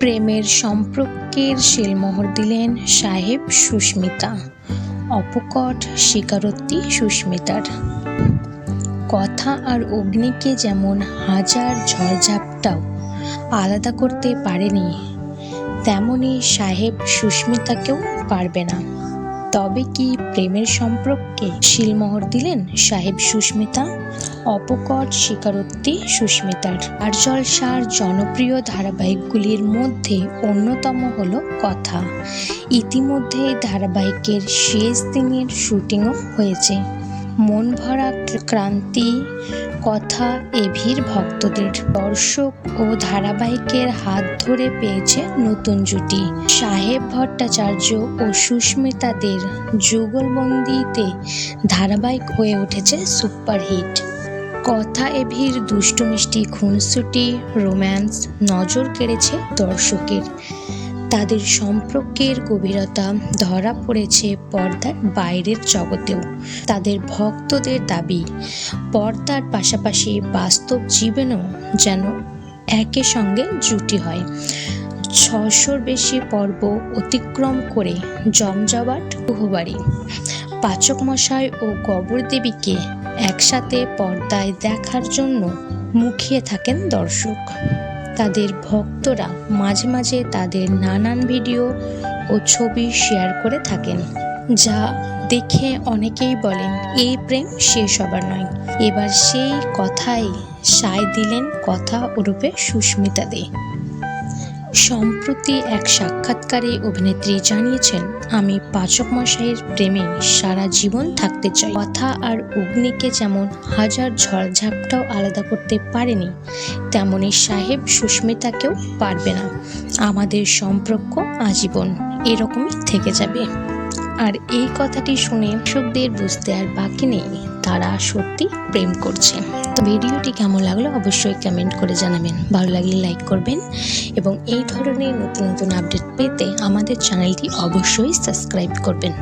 প্রেমের সম্পর্কের শিলমোহর দিলেন সাহেব সুস্মিতা, অপকট স্বীকারোক্তি সুস্মিতার। কথা আর অগ্নিকে যেমন হাজার ঝড়ঝাপটাও আলাদা করতে পারেনি, তেমনি সাহেব সুস্মিতাকেও পারবে না। তবে কি প্রেমের সম্পর্কে শিলমোহর দিলেন সাহেব সুস্মিতা? অপকট স্বীকারোক্তি সুস্মিতার। আর জলসার জনপ্রিয় ধারাবাহিকগুলির মধ্যে অন্যতম হল কথা। ইতিমধ্যে ধারাবাহিকের শেষ দিনের শুটিংও হয়েছে। মন ভরা ক্রান্তি কথা এভির ভক্তদের দর্শক ও ধারাবাহিকের হাত ধরে পেয়েছে নতুন জুটি। সাহেব ভট্টাচার্য ও সুস্মিতাদের যুগলবন্দিতে ধারাবাহিক হয়ে উঠেছে সুপারহিট কথা এভির দুষ্টু মিষ্টি খুনসুটি, রোম্যান্স, নজর কেড়েছে দর্শকের। তাদের সম্পর্কের গভীরতা ধরা পড়েছে পর্দার বাইরের জগতেও। তাদের ভক্তদের দাবি, পর্দার পাশাপাশি বাস্তব জীবনেও যেন একের সঙ্গে জুটি হয়। ছশোর বেশি পর্ব অতিক্রম করে জমজমাট গুহবাড়ি পাচক মশাই ও গবর দেবীকে একসাথে পর্দায় দেখার জন্য মুখিয়ে থাকেন দর্শক। তাদের ভক্তরা মাঝে মাঝে তাদের নানান ভিডিও ও ছবি শেয়ার করে থাকেন, যা দেখে অনেকেই বলেন, এই প্রেম শেষ হবার নয়। এবার সেই কথাই সায় দিলেন কথা ওরূপে সুস্মিতা দে সম্প্রতি এক সাক্ষাৎকারে অভিনেত্রী জানিয়েছেন, আমি পাচক মশাইয়ের প্রেমে সারা জীবন থাকতে চাই। কথা আর অগ্নিকে যেমন হাজার ঝড়ঝাপটাও আলাদা করতে পারেনি, তেমনি সাহেব সুস্মিতাকেও পারবে না। আমাদের সম্পর্ক আজীবন এরকমই থেকে যাবে। আর এই কথাটি শুনে দর্শকদের বুঝতে আর বাকি নেই। তারা সত্যি প্রেম করছে। তো ভিডিওটি কেমন লাগল অবশ্যই কমেন্ট করে জানাবেন। ভালো লাগলে লাইক করবেন এবং এই ধরনের নতুন নতুন আপডেট পেতে আমাদের চ্যানেলটি অবশ্যই সাবস্ক্রাইব করবেন।